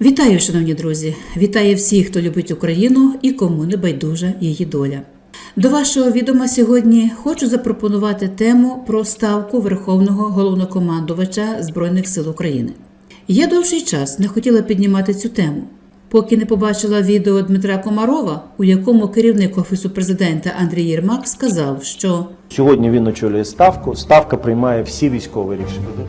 Вітаю, шановні друзі! Вітаю всіх, хто любить Україну і кому не байдужа її доля. До вашого відома сьогодні хочу запропонувати тему про ставку Верховного головнокомандувача Збройних сил України. Я довший час не хотіла піднімати цю тему, поки не побачила відео Дмитра Комарова, у якому керівник офісу президента Андрій Єрмак сказав, що Сьогодні він очолює ставку. Ставка приймає всі військові рішення.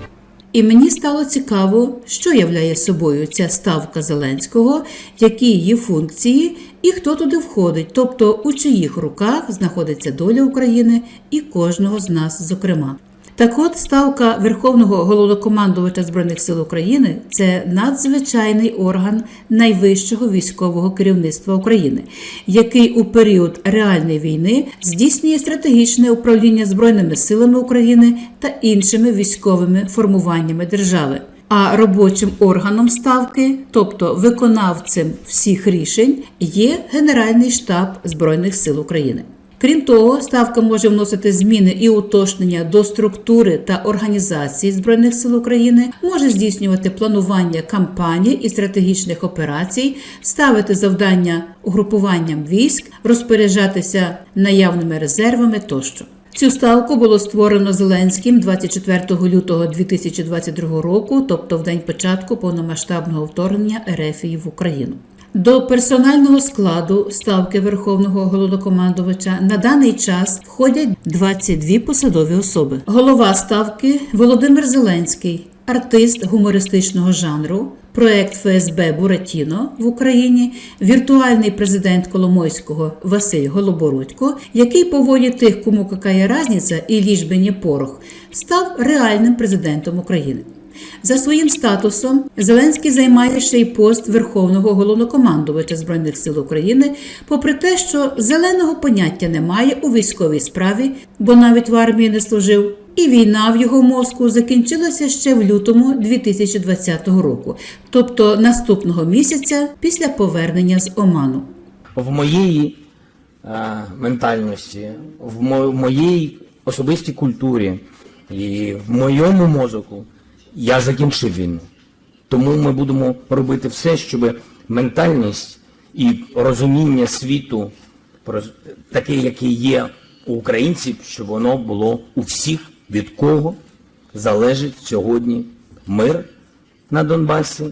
І мені стало цікаво, що являє собою ця ставка Зеленського, які її функції і хто туди входить, тобто у чиїх руках знаходиться доля України і кожного з нас, зокрема. Так от ставка Верховного головнокомандувача Збройних сил України це надзвичайний орган найвищого військового керівництва України, який у період реальної війни здійснює стратегічне управління Збройними силами України та іншими військовими формуваннями держави. А робочим органом ставки, тобто виконавцем всіх рішень, є Генеральний штаб Збройних сил України. Крім того, ставка може вносити зміни і уточнення до структури та організації збройних сил України, може здійснювати планування кампаній і стратегічних операцій, ставити завдання угрупуванням військ, розпоряджатися наявними резервами тощо. Цю ставку було створено Зеленським 24 лютого 2022 року, тобто в день початку повномасштабного вторгнення РФ в Україну. До персонального складу ставки Верховного головнокомандувача на даний час входять 22 посадові особи. Голова ставки Володимир Зеленський, артист гумористичного жанру, проект ФСБ Буратіно в Україні, віртуальний президент Коломойського Василь Голобородько, який по волі тих, кому какая разниця і ліжбені порох, став реальним президентом України. За своїм статусом Зеленський займає ще й пост Верховного головнокомандувача Збройних сил України, попри те, що зеленого поняття немає у військовій справі, бо навіть в армії не служив. І війна в його мозку закінчилася ще в лютому 2020 року, тобто наступного місяця після повернення з Оману. в моїй е, ментальності, в, мо- в моїй особистій культурі і в моєму мозоку я закінчив війну. Тому ми будемо робити все, щоб ментальність і розуміння світу, таке, яке є у українців, щоб воно було у всіх, від кого залежить сьогодні мир на Донбасі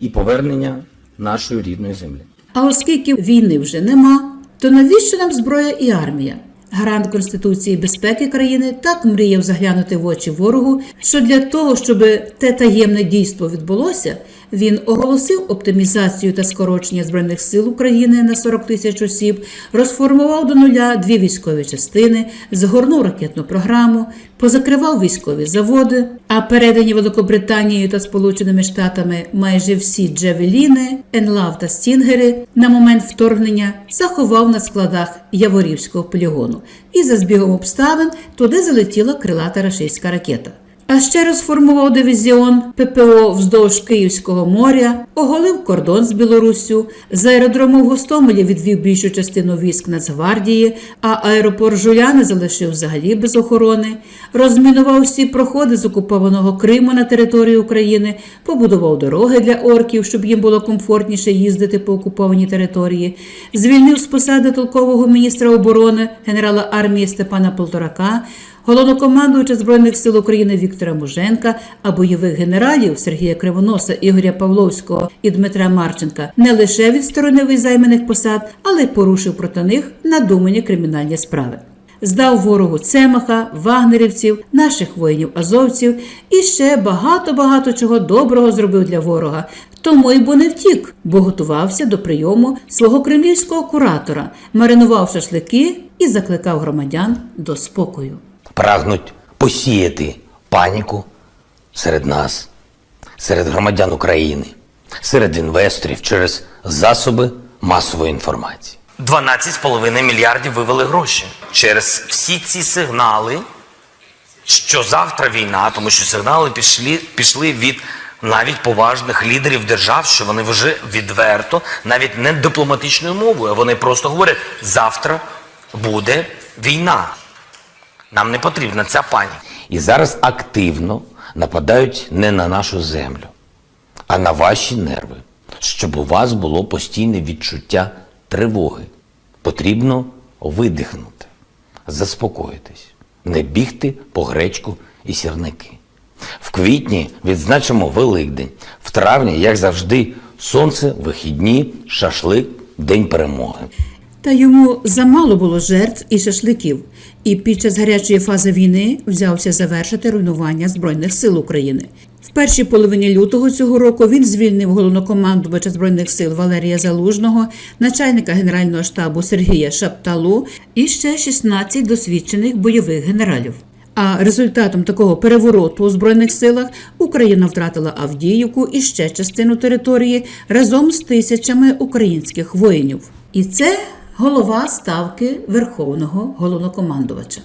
і повернення нашої рідної землі. А оскільки війни вже нема, то навіщо нам зброя і армія? Гарант Конституції безпеки країни так мріяв заглянути в очі ворогу, що для того, щоб те таємне дійство відбулося, він оголосив оптимізацію та скорочення збройних сил України на 40 тисяч осіб, розформував до нуля дві військові частини, згорнув ракетну програму, позакривав військові заводи, а передані Великобританією та Сполученими Штатами майже всі джавеліни, енлав та стінгери на момент вторгнення заховав на складах Яворівського полігону. І за збігом обставин туди залетіла крилата рашистська ракета. А ще розформував дивізіон ППО вздовж Київського моря, оголив кордон з Білоруссю, з аеродрому в Гостомелі відвів більшу частину військ Нацгвардії, а аеропорт Жуляни залишив взагалі без охорони, розмінував всі проходи з окупованого Криму на території України, побудував дороги для орків, щоб їм було комфортніше їздити по окупованій території, звільнив з посади толкового міністра оборони генерала армії Степана Полторака головнокомандуюча Збройних сил України Віктора Муженка, а бойових генералів Сергія Кривоноса, Ігоря Павловського і Дмитра Марченка не лише відсторонив із займаних посад, але й порушив проти них надумані кримінальні справи. Здав ворогу Цемаха, вагнерівців, наших воїнів-азовців і ще багато-багато чого доброго зробив для ворога. Тому й бо не втік, бо готувався до прийому свого кремлівського куратора, маринував шашлики і закликав громадян до спокою. Прагнуть посіяти паніку серед нас, серед громадян України, серед інвесторів через засоби масової інформації. 12,5 мільярдів вивели гроші через всі ці сигнали, що завтра війна, тому що сигнали пішли, пішли від навіть поважних лідерів держав, що вони вже відверто, навіть не дипломатичною мовою, а вони просто говорять: завтра буде війна. Нам не потрібна ця паніка. І зараз активно нападають не на нашу землю, а на ваші нерви. щоб у вас було постійне відчуття тривоги. Потрібно видихнути, заспокоїтись, не бігти по гречку і сірники. В квітні відзначимо Великдень, в травні, як завжди, сонце, вихідні, шашлик, День перемоги. Та йому замало було жертв і шашликів, і під час гарячої фази війни взявся завершити руйнування Збройних сил України. В першій половині лютого цього року він звільнив головнокомандувача Збройних сил Валерія Залужного, начальника Генерального штабу Сергія Шапталу і ще 16 досвідчених бойових генералів. А результатом такого перевороту у збройних силах Україна втратила Авдіївку і ще частину території разом з тисячами українських воїнів. І це голова ставки Верховного головнокомандувача.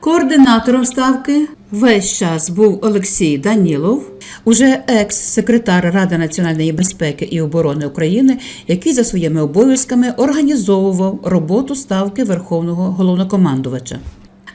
Координатором ставки весь час був Олексій Данілов, уже екс-секретар Ради національної безпеки і оборони України, який за своїми обов'язками організовував роботу ставки Верховного головнокомандувача.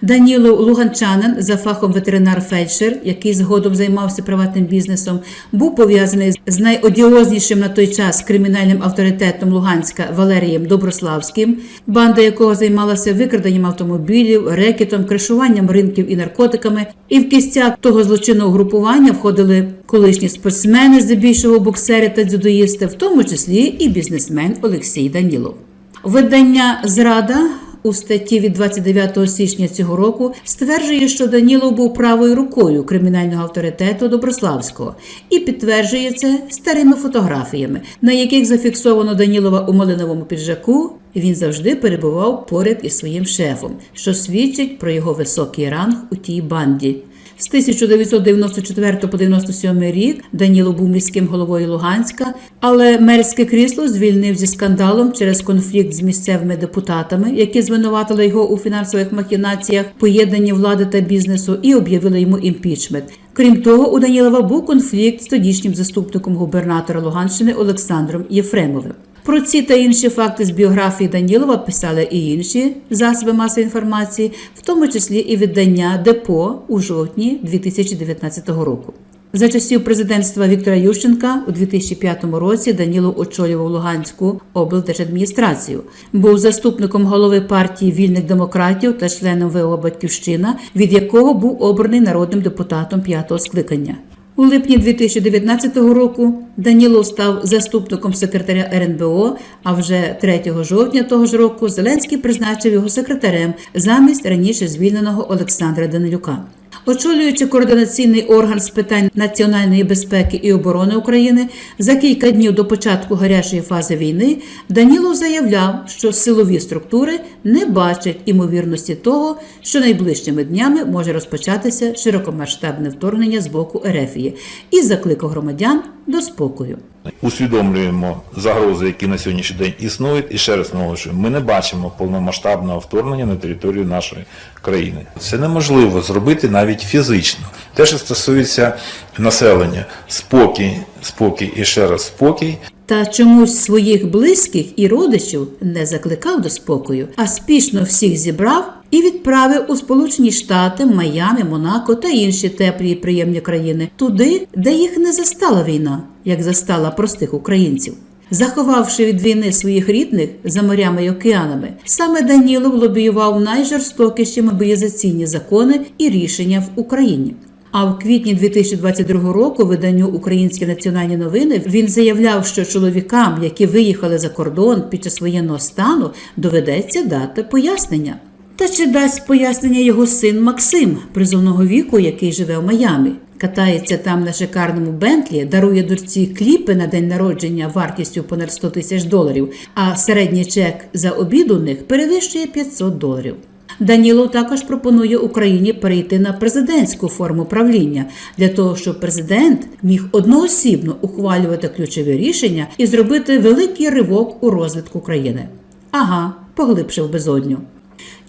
Даніло Луганчанин за фахом ветеринар-фельдшер, який згодом займався приватним бізнесом, був пов'язаний з найодіознішим на той час кримінальним авторитетом Луганська Валерієм Доброславським, банда якого займалася викраденням автомобілів, рекетом, кришуванням ринків і наркотиками. І в кістяк того злочинного групування входили колишні спортсмени, здебільшого боксери та дзюдоїсти, в тому числі і бізнесмен Олексій Данілов. Видання Зрада у статті від 29 січня цього року стверджує, що Данілов був правою рукою кримінального авторитету Доброславського і підтверджує це старими фотографіями, на яких зафіксовано Данілова у малиновому піджаку. Він завжди перебував поряд із своїм шефом, що свідчить про його високий ранг у тій банді. З 1994 по 97 рік Даніло був міським головою Луганська, але мерське крісло звільнив зі скандалом через конфлікт з місцевими депутатами, які звинуватили його у фінансових махінаціях, поєднанні влади та бізнесу, і об'явили йому імпічмент. Крім того, у Данілова був конфлікт з тодішнім заступником губернатора Луганщини Олександром Єфремовим. Про ці та інші факти з біографії Данілова писали і інші засоби масової інформації, в тому числі і видання Депо у жовтні 2019 року. За часів президентства Віктора Ющенка у 2005 році Данілов очолював Луганську облдержадміністрацію, був заступником голови партії вільних демократів та членом ВО Батьківщина, від якого був обраний народним депутатом п'ятого скликання. У липні 2019 року Данілов став заступником секретаря РНБО. А вже 3 жовтня того ж року Зеленський призначив його секретарем замість раніше звільненого Олександра Данилюка. Очолюючи координаційний орган з питань національної безпеки і оборони України, за кілька днів до початку гарячої фази війни Данілов заявляв, що силові структури не бачать імовірності того, що найближчими днями може розпочатися широкомасштабне вторгнення з боку Ерефії, і закликав громадян до спокою. Усвідомлюємо загрози, які на сьогоднішній день існують, і ще раз наголошую, ми не бачимо повномасштабного вторгнення на територію нашої країни. Це неможливо зробити навіть фізично. Те, що стосується населення, спокій, спокій і ще раз спокій. Та чомусь своїх близьких і родичів не закликав до спокою, а спішно всіх зібрав і відправив у Сполучені Штати, Майами, Монако та інші теплі і приємні країни, туди, де їх не застала війна, як застала простих українців. Заховавши від війни своїх рідних за морями й океанами, саме Данілов лобіював найжорстокіші мобілізаційні закони і рішення в Україні. А в квітні 2022 року виданню Українські національні новини він заявляв, що чоловікам, які виїхали за кордон під час воєнного стану, доведеться дати пояснення. Та чи дасть пояснення його син Максим, призовного віку, який живе в Майамі? Катається там на шикарному Бентлі, дарує дочці кліпи на день народження вартістю понад 100 тисяч доларів, а середній чек за обід у них перевищує 500 доларів. Данілов також пропонує Україні перейти на президентську форму правління для того, щоб президент міг одноосібно ухвалювати ключові рішення і зробити великий ривок у розвитку країни. Ага, поглибшив безодню.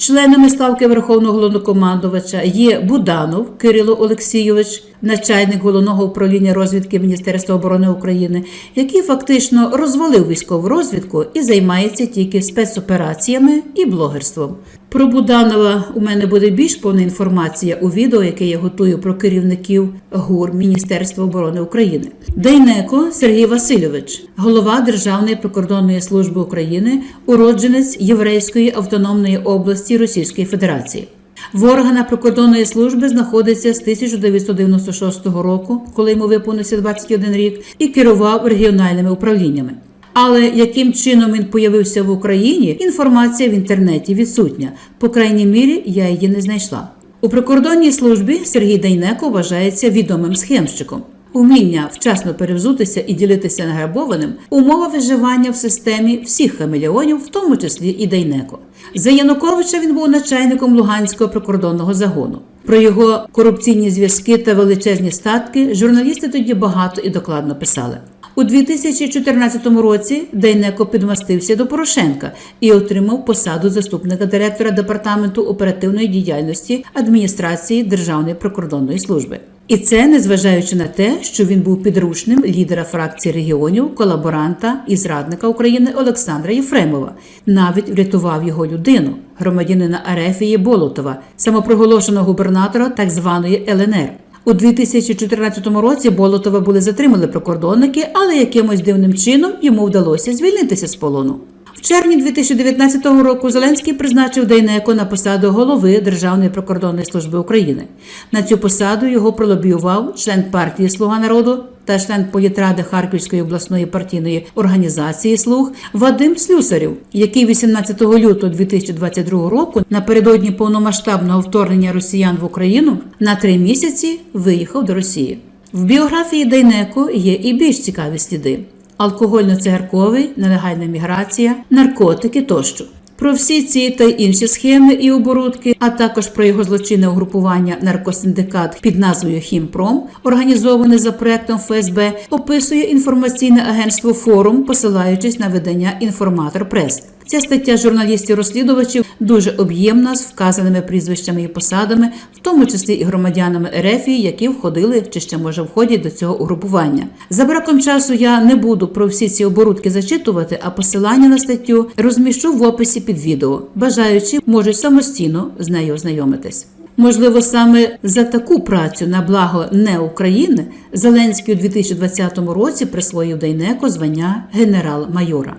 Членами ставки Верховного головнокомандувача є Буданов Кирило Олексійович, начальник головного управління розвідки Міністерства оборони України, який фактично розвалив військову розвідку і займається тільки спецопераціями і блогерством. Про Буданова у мене буде більш повна інформація у відео, яке я готую про керівників ГУР Міністерства оборони України. Дейнеко Сергій Васильович, голова Державної прикордонної служби України, уродженець Єврейської автономної області Російської Федерації. В органах прикордонної служби знаходиться з 1996 року, коли йому виповнився 21 рік, і керував регіональними управліннями. Але яким чином він появився в Україні, інформація в інтернеті відсутня. По крайній мірі, я її не знайшла. У прикордонній службі Сергій Дайнеко вважається відомим схемщиком. Уміння вчасно перевзутися і ділитися награбованим умова виживання в системі всіх хамелеонів, в тому числі і Дайнеко. За Януковича він був начальником Луганського прикордонного загону. Про його корупційні зв'язки та величезні статки журналісти тоді багато і докладно писали. У 2014 році Дейнеко підмастився до Порошенка і отримав посаду заступника директора департаменту оперативної діяльності адміністрації Державної прикордонної служби. І це незважаючи на те, що він був підручним лідера фракції регіонів, колаборанта і зрадника України Олександра Єфремова. Навіть врятував його людину, громадянина Арефії Болотова, самопроголошеного губернатора так званої ЛНР. У 2014 році Болотова були затримали прикордонники, але якимось дивним чином йому вдалося звільнитися з полону. В червні 2019 року Зеленський призначив Дейнеко на посаду голови Державної прикордонної служби України. На цю посаду його пролобіював член партії Слуга народу та член політради Харківської обласної партійної організації Слуг Вадим Слюсарів, який 18 лютого 2022 року напередодні повномасштабного вторгнення росіян в Україну на три місяці виїхав до Росії. В біографії Дейнеко є і більш цікаві сліди алкогольно-цигарковий, нелегальна міграція, наркотики тощо. Про всі ці та інші схеми і оборудки, а також про його злочинне угрупування наркосиндикат під назвою Хімпром, організоване за проектом ФСБ, описує інформаційне агентство Форум, посилаючись на видання Інформатор Прес. Ця стаття журналістів-розслідувачів дуже об'ємна з вказаними прізвищами і посадами, в тому числі і громадянами Ерефії, які входили чи ще може входять до цього угрупування. За браком часу я не буду про всі ці оборудки зачитувати, а посилання на статтю розміщу в описі під відео. Бажаючи можуть самостійно з нею ознайомитись. Можливо, саме за таку працю на благо не України Зеленський у 2020 році присвоїв Дейнеко звання генерал-майора.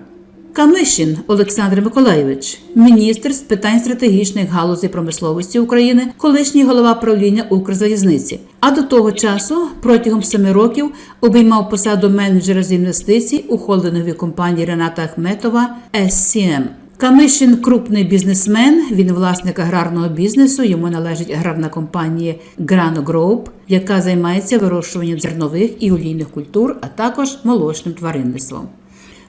Камишин Олександр Миколайович, міністр з питань стратегічних галузей промисловості України, колишній голова правління Укрзалізниці. А до того часу, протягом семи років, обіймав посаду менеджера з інвестицій у холдинговій компанії Рената Ахметова SCM. Камишин крупний бізнесмен. Він власник аграрного бізнесу. Йому належить аграрна компанія Grano Group, яка займається вирощуванням зернових і олійних культур, а також молочним тваринництвом.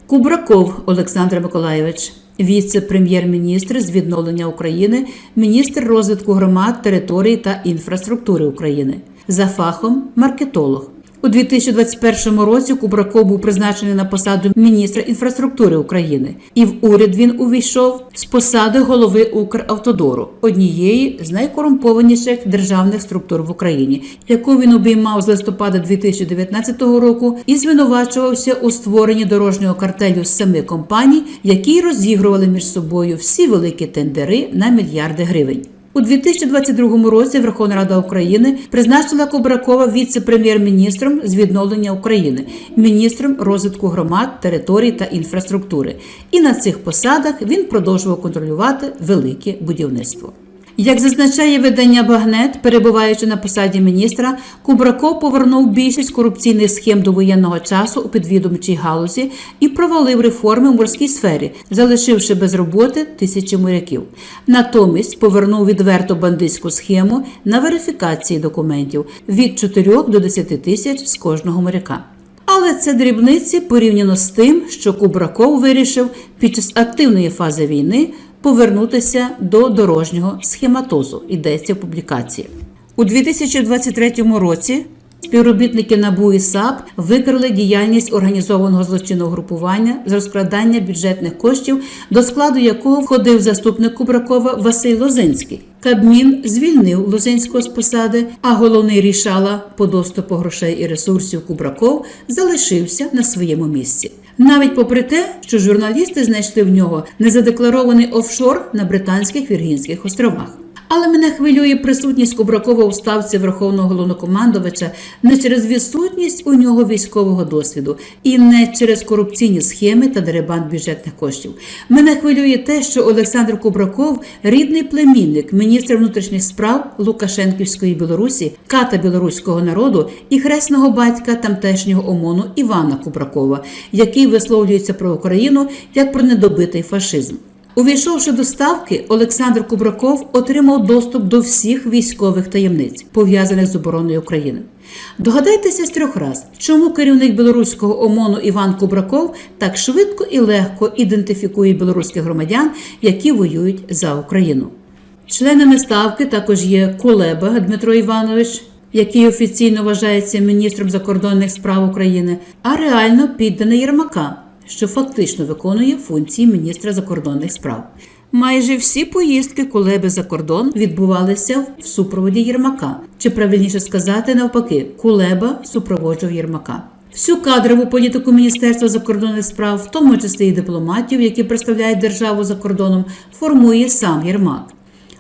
Кубраков Олександр Миколаєвич, віце-прем'єр-міністр з відновлення України, міністр розвитку громад, територій та інфраструктури України. За фахом маркетолог. У 2021 році Кубраков був призначений на посаду міністра інфраструктури України, і в уряд він увійшов з посади голови Укравтодору, однієї з найкорумпованіших державних структур в Україні, яку він обіймав з листопада 2019 року і звинувачувався у створенні дорожнього картелю з семи компаній, які розігрували між собою всі великі тендери на мільярди гривень. У 2022 році Верховна Рада України призначила Кубракова віце-прем'єр-міністром з відновлення України, міністром розвитку громад, територій та інфраструктури. І на цих посадах він продовжував контролювати велике будівництво. Як зазначає видання Багнет, перебуваючи на посаді міністра, Кубраков повернув більшість корупційних схем до воєнного часу у підвідомчій галузі і провалив реформи в морській сфері, залишивши без роботи тисячі моряків. Натомість повернув відверту бандитську схему на верифікації документів від 4 до 10 тисяч з кожного моряка. Але це дрібниці порівняно з тим, що Кубраков вирішив під час активної фази війни повернутися до дорожнього схематозу. Йдеться в публікації. У 2023 році співробітники НАБУ і САП викрили діяльність організованого злочинного групування з розкрадання бюджетних коштів, до складу якого входив заступник Кубракова Василь Лозинський. Кабмін звільнив Лозинського з посади, а головний рішала по доступу грошей і ресурсів Кубраков залишився на своєму місці. Навіть попри те, що журналісти знайшли в нього незадекларований офшор на Британських Віргінських островах. Але мене хвилює присутність Кубракова у ставці Верховного головнокомандувача не через відсутність у нього військового досвіду і не через корупційні схеми та деребан бюджетних коштів. Мене хвилює те, що Олександр Кубраков рідний племінник міністра внутрішніх справ Лукашенківської Білорусі, ката білоруського народу і хресного батька тамтешнього ОМОНу Івана Кубракова, який висловлюється про Україну як про недобитий фашизм. Увійшовши до ставки, Олександр Кубраков отримав доступ до всіх військових таємниць, пов'язаних з обороною України. Догадайтеся з трьох раз, чому керівник білоруського ОМОНу Іван Кубраков так швидко і легко ідентифікує білоруських громадян, які воюють за Україну. Членами ставки також є Кулеба Дмитро Іванович, який офіційно вважається міністром закордонних справ України, а реально підданий Єрмака, що фактично виконує функції міністра закордонних справ. Майже всі поїздки Кулеби за кордон відбувалися в супроводі Єрмака, чи правильніше сказати, навпаки, Кулеба супроводжував Єрмака. Всю кадрову політику Міністерства закордонних справ, в тому числі і дипломатів, які представляють державу за кордоном, формує сам Єрмак.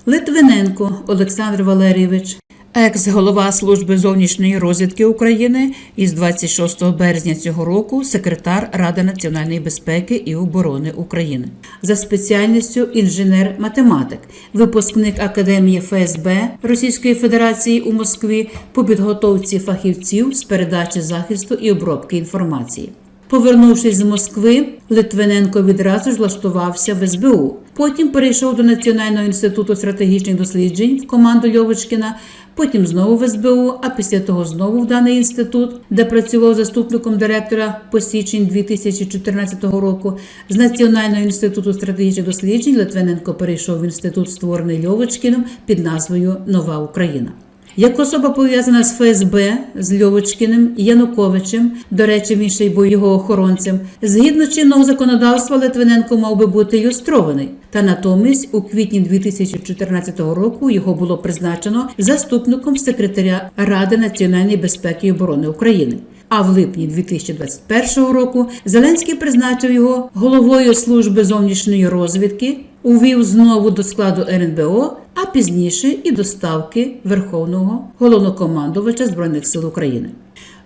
Литвиненко Олександр Валерійович, екс-голова служби зовнішньої розвідки України із 26 березня цього року секретар Ради національної безпеки і оборони України за спеціальністю інженер-математик, випускник Академії ФСБ Російської Федерації у Москві по підготовці фахівців з передачі захисту і обробки інформації. Повернувшись з Москви, Литвиненко відразу ж влаштувався в СБУ. Потім перейшов до Національного інституту стратегічних досліджень в команду Льовочкіна, потім знову в СБУ, а після того знову в даний інститут, де працював заступником директора по січень 2014 року. З Національного інституту стратегічних досліджень Литвиненко перейшов в інститут, створений Льовочкіним під назвою Нова Україна. Як особа пов'язана з ФСБ, з Льовочкіним, Януковичем, до речі, він ще й був його охоронцем, згідно чинного законодавства Литвиненко мав би бути ілюстрований. Та натомість у квітні 2014 року його було призначено заступником секретаря Ради національної безпеки і оборони України. А в липні 2021 року Зеленський призначив його головою служби зовнішньої розвідки, увів знову до складу РНБО, а пізніше і до ставки Верховного головнокомандувача Збройних сил України.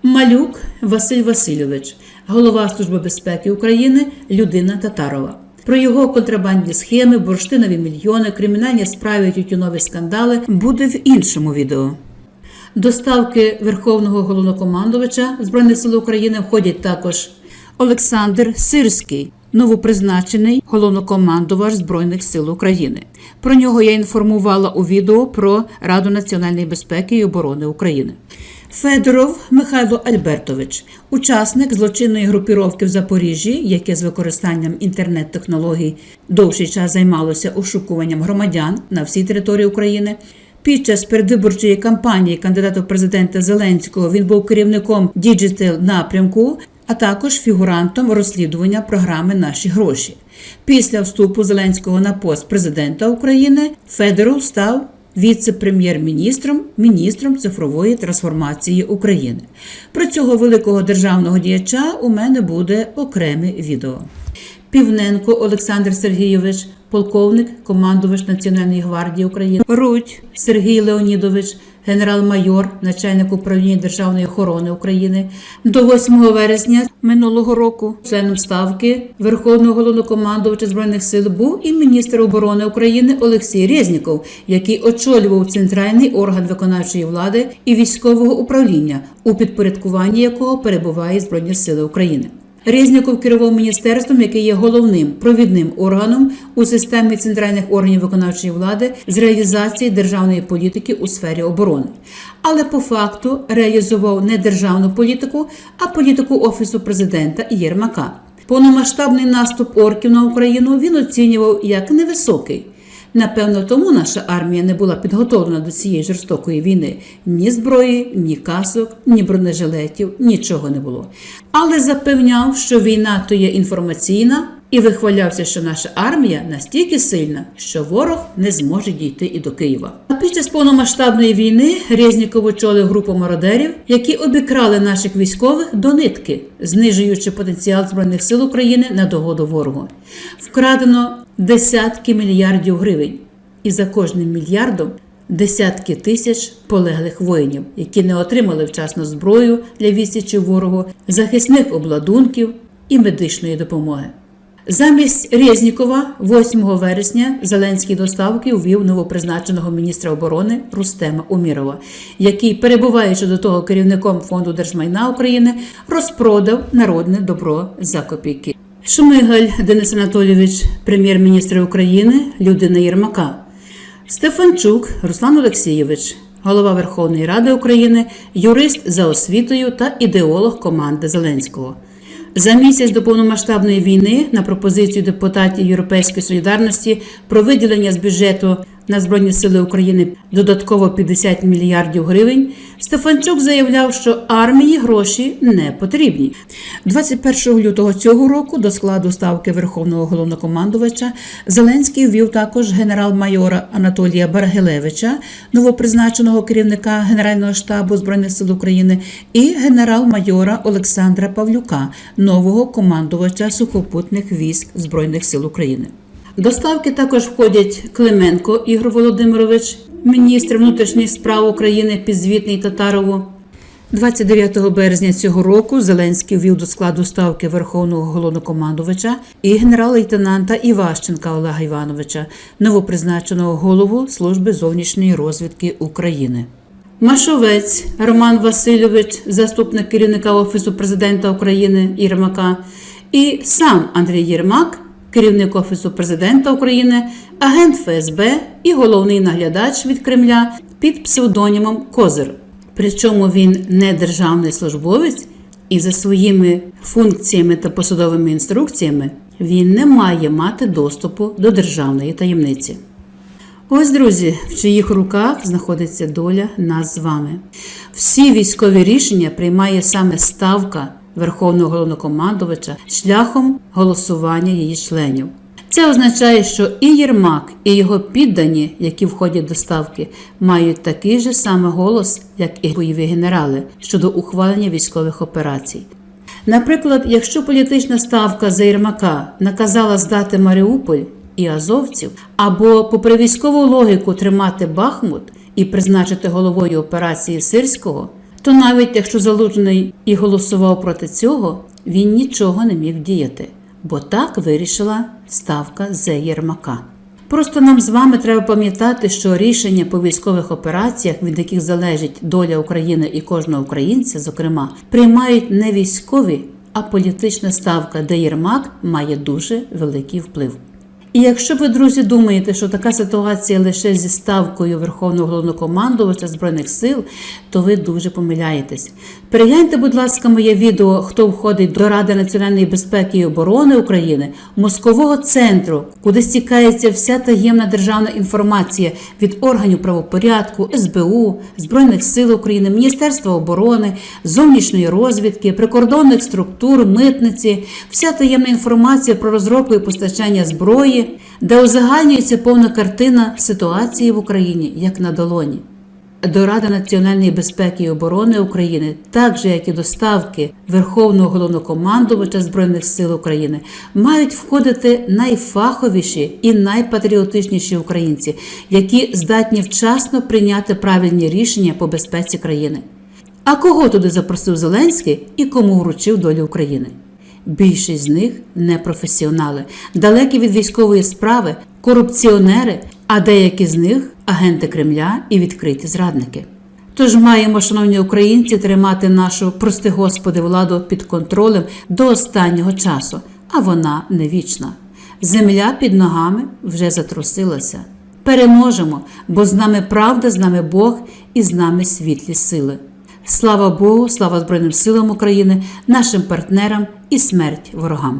Малюк Василь Васильович, голова Служби безпеки України, людина Татарова. Про його контрабандні схеми, бурштинові мільйони, кримінальні справи, і тютюнові скандали буде в іншому відео. До ставки Верховного головнокомандувача Збройних сил України входять також Олександр Сирський, новопризначений головнокомандувач Збройних сил України. Про нього я інформувала у відео про Раду національної безпеки і оборони України. Федоров Михайло Альбертович, учасник злочинної групіровки в Запоріжжі, яке з використанням інтернет-технологій довший час займалося ошукуванням громадян на всій території України. Під час передвиборчої кампанії кандидата в президента Зеленського він був керівником діджитал напрямку, а також фігурантом розслідування програми Наші гроші. Після вступу Зеленського на пост президента України Федоров став віце-прем'єр-міністром, міністром цифрової трансформації України. Про цього великого державного діяча у мене буде окреме відео. Півненко Олександр Сергійович, полковник, командувач Національної гвардії України, Рудь Сергій Леонідович, генерал-майор, начальник управління державної охорони України. До 8 вересня минулого року членом ставки Верховного головнокомандувача збройних сил був і міністр оборони України Олексій Резніков, який очолював центральний орган виконавчої влади і військового управління, у підпорядкуванні якого перебуває Збройні Сили України. Резніков керував міністерством, яке є головним провідним органом у системі центральних органів виконавчої влади з реалізації державної політики у сфері оборони. Але по факту реалізував не державну політику, а політику офісу президента Єрмака. Повномасштабний наступ орків на Україну він оцінював як невисокий. Напевно, тому наша армія не була підготовлена до цієї жорстокої війни. Ні зброї, ні касок, ні бронежилетів, нічого не було. Але запевняв, що війна то є інформаційна, і вихвалявся, що наша армія настільки сильна, що ворог не зможе дійти і до Києва. А час повномасштабної війни Резніков очолив групу мародерів, які обікрали наших військових до нитки, знижуючи потенціал збройних сил України на догоду ворогу. Вкрадено десятки мільярдів гривень, і за кожним мільярдом десятки тисяч полеглих воїнів, які не отримали вчасно зброю для відсічі ворогу, захисних обладунків і медичної допомоги. Замість Резнікова 8 вересня Зеленський до ставки увів новопризначеного міністра оборони Рустема Умірова, який, перебуваючи до того керівником фонду держмайна України, розпродав народне добро за копійки. Шумигаль Денис Анатолійович, прем'єр-міністр України, людина Єрмака. Стефанчук Руслан Олексійович, голова Верховної Ради України, юрист за освітою та ідеолог команди Зеленського. За місяць до повномасштабної війни на пропозицію депутатів Європейської солідарності про виділення з бюджету на Збройні Сили України додатково 50 мільярдів гривень, Стефанчук заявляв, що армії гроші не потрібні. 21 лютого цього року до складу ставки Верховного головнокомандувача Зеленський ввів також генерал-майора Анатолія Баргелевича, новопризначеного керівника Генерального штабу Збройних сил України, і генерал-майора Олександра Павлюка, нового командувача сухопутних військ Збройних сил України. До ставки також входять Клименко Ігор Володимирович, міністр внутрішніх справ України, підзвітний Татарову. 29 березня цього року Зеленський ввів до складу ставки Верховного головнокомандувача і генерал-лейтенанта Іващенка Олега Івановича, новопризначеного голову Служби зовнішньої розвідки України. Машовець Роман Васильович, заступник керівника Офісу президента України Єрмака, і сам Андрій Єрмак, керівник Офісу президента України, агент ФСБ і головний наглядач від Кремля під псевдонімом Козир. Причому він не державний службовець і за своїми функціями та посадовими інструкціями він не має мати доступу до державної таємниці. Ось, друзі, в чиїх руках знаходиться доля нас з вами. Всі військові рішення приймає саме ставка Верховного головнокомандувача шляхом голосування її членів. Це означає, що і Єрмак, і його піддані, які входять до ставки, мають такий же саме голос, як і бойові генерали щодо ухвалення військових операцій. Наприклад, якщо політична ставка за Єрмака наказала здати Маріуполь і азовців, або, попри військову логіку, тримати Бахмут і призначити головою операції Сирського, то навіть якщо Залужний і голосував проти цього, він нічого не міг діяти, бо так вирішила ставка за Єрмака. Просто нам з вами треба пам'ятати, що рішення по військових операціях, від яких залежить доля України і кожного українця, зокрема, приймають не військові, а політична ставка, де Єрмак має дуже великий вплив. І якщо ви, друзі, думаєте, що така ситуація лише зі ставкою Верховного головнокомандувача Збройних сил, то ви дуже помиляєтесь. Перегляньте, будь ласка, моє відео, хто входить до Ради національної безпеки і оборони України, мозкового центру, куди стікається вся таємна державна інформація від органів правопорядку, СБУ, Збройних сил України, Міністерства оборони, зовнішньої розвідки, прикордонних структур, митниці, вся таємна інформація про розробку і постачання зброї, де узагальнюється повна картина ситуації в Україні як на долоні. До Ради національної безпеки і оборони України, так же як і до ставки Верховного головнокомандувача Збройних сил України, мають входити найфаховіші і найпатріотичніші українці, які здатні вчасно прийняти правильні рішення по безпеці країни. А кого туди запросив Зеленський і кому вручив долю України? Більшість з них непрофесіонали, далекі від військової справи, корупціонери, а деякі з них агенти Кремля і відкриті зрадники. Тож маємо, шановні українці, тримати нашу, прости Господи, владу під контролем до останнього часу, а вона не вічна. Земля під ногами вже затрусилася. Переможемо, бо з нами правда, з нами Бог і з нами світлі сили. Слава Богу, слава Збройним силам України, нашим партнерам і смерть ворогам.